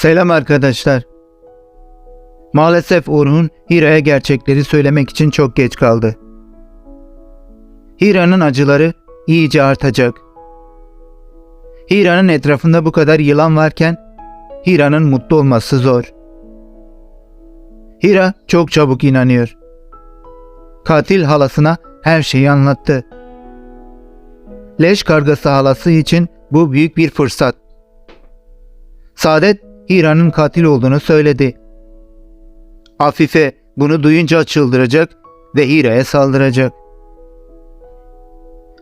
Selam arkadaşlar. Maalesef Orhun Hira'ya gerçekleri söylemek için çok geç kaldı. Hira'nın acıları iyice artacak. Hira'nın etrafında bu kadar yılan varken Hira'nın mutlu olması zor. Hira çok çabuk inanıyor. Katil halasına her şeyi anlattı. Leş kargası halası için bu büyük bir fırsat. Saadet Hira'nın katil olduğunu söyledi. Afife bunu duyunca çıldıracak ve Hira'ya saldıracak.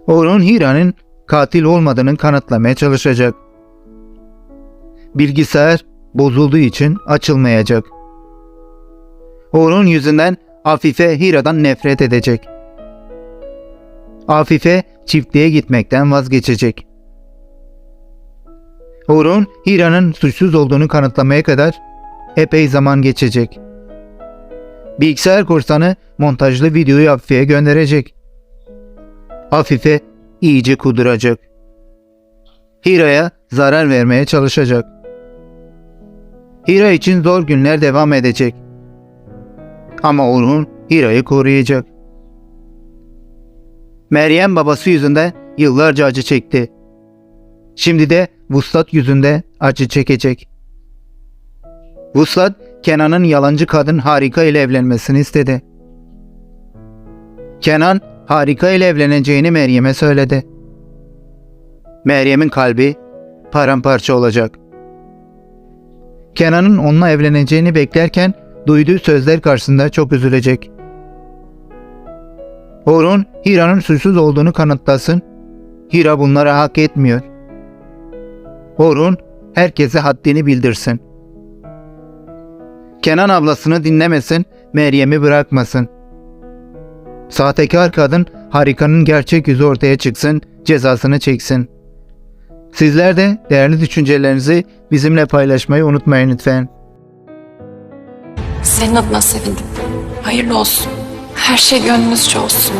Orhun Hira'nın katil olmadığını kanıtlamaya çalışacak. Bilgisayar bozulduğu için açılmayacak. Orhun yüzünden Afife Hira'dan nefret edecek. Afife çiftliğe gitmekten vazgeçecek. Orhun Hira'nın suçsuz olduğunu kanıtlamaya kadar epey zaman geçecek. Bilgisayar korsanı montajlı videoyu Afife'ye gönderecek. Afife iyice kuduracak. Hira'ya zarar vermeye çalışacak. Hira için zor günler devam edecek. Ama Orhun Hira'yı koruyacak. Meryem babası yüzünden yıllarca acı çekti. Şimdi de Vuslat yüzünde acı çekecek. Vuslat, Kenan'ın yalancı kadın Harika ile evlenmesini istedi. Kenan, Harika ile evleneceğini Meryem'e söyledi. Meryem'in kalbi paramparça olacak. Kenan'ın onunla evleneceğini beklerken duyduğu sözler karşısında çok üzülecek. Orhun, Hira'nın suçsuz olduğunu kanıtlasın. Hira bunları hak etmiyor. Orhun herkese haddini bildirsin. Kenan ablasını dinlemesin, Meryem'i bırakmasın. Sahtekar kadın harikanın gerçek yüzü ortaya çıksın, cezasını çeksin. Sizler de değerli düşüncelerinizi bizimle paylaşmayı unutmayın lütfen. Senin adına sevindim. Hayırlı olsun. Her şey gönlünüzce olsun.